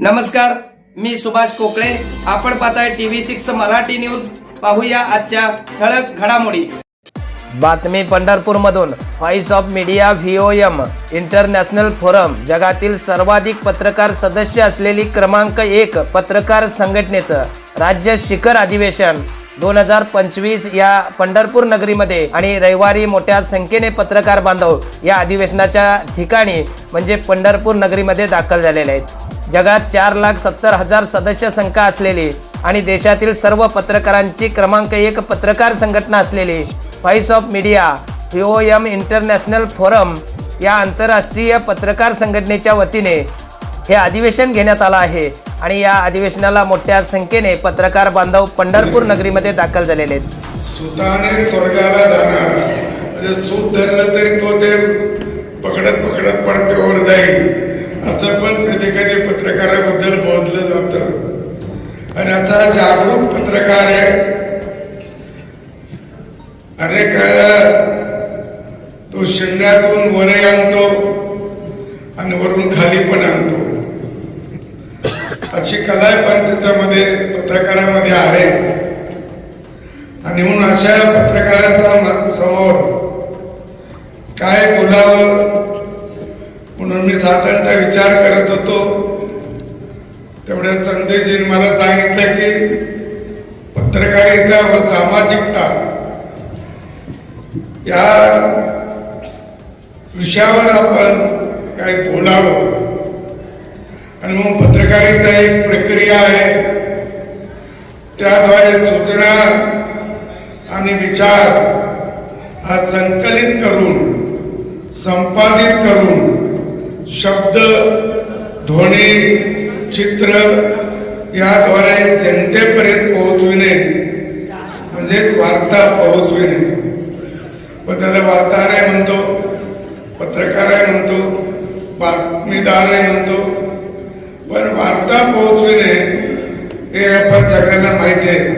नमस्कार मी सुभाष कोकळे आपण पाहताय टीव्ही सिक्स मराठी न्यूज. पाहूया आजच्या ठळक घडामोडी. बातमी पंढरपूरमधून. Voice of media VOM international forum जगातील सर्वाधिक पत्रकार सदस्य असलेली क्रमांक एक पत्रकार संघटनेचं राज्य शिखर अधिवेशन. दोन हजार पंचवीस या पंढरपूर नगरीमध्ये आणि रविवारी मोठ्या संख्येने पत्रकार बांधव या अधिवेशनाच्या ठिकाणी म्हणजे पंढरपूर नगरीमध्ये दाखल झालेले आहेत. जगात चार लाख सत्तर हजार सदस्य संख्या असलेली आणि देशातील सर्व पत्रकारांची क्रमांक एक पत्रकार संघटना असलेली voice of media O M international forum या आंतरराष्ट्रीय पत्रकार संघटनेच्या वतीने हे अधिवेशन घेण्यात आलं आहे. आणि या अधिवेशनाला मोठ्या संख्येने पत्रकार बांधव पंढरपूर नगरीमध्ये दाखल झालेले आहेत. सुताने स्वर्गाला जाणार. म्हणजे सूत धरलं तरी तो ते पकडत पकडत पडप्यावर जाईल. असं पण कधी कधी पत्रकाराबद्दल बोललं जातं. आणि असा जागरूक पत्रकार आहे. अनेक तो शून्यातून वरे आणतो आणि वरून खाली पण आणतो. अशी कला पण त्याच्यामध्ये पत्रकारामध्ये आहे. आणि म्हणून अशा पत्रकाराचा समोर काय बोलावं म्हणून मी साधारणतः विचार करत होतो. तेवढ्या संदेशजीने मला सांगितलं की पत्रकारिता व सामाजिकता या विषयावर आपण काही बोलावं? आणि मग पत्रकारिता एक प्रक्रिया आहे. त्याद्वारे सूचना आणि विचार हा संकलित करून संपादित करून शब्द ध्वनी चित्र याद्वारे जनतेपर्यंत पोहोचविणे म्हणजे वार्ता पोहोचविणे. पण त्याला वार्ताहर आहे म्हणतो पत्रकार आहे म्हणतो बातमीदार आहे म्हणतो पण वार्ता पोहोचविणे हे आपण सगळ्यांना माहिती आहे.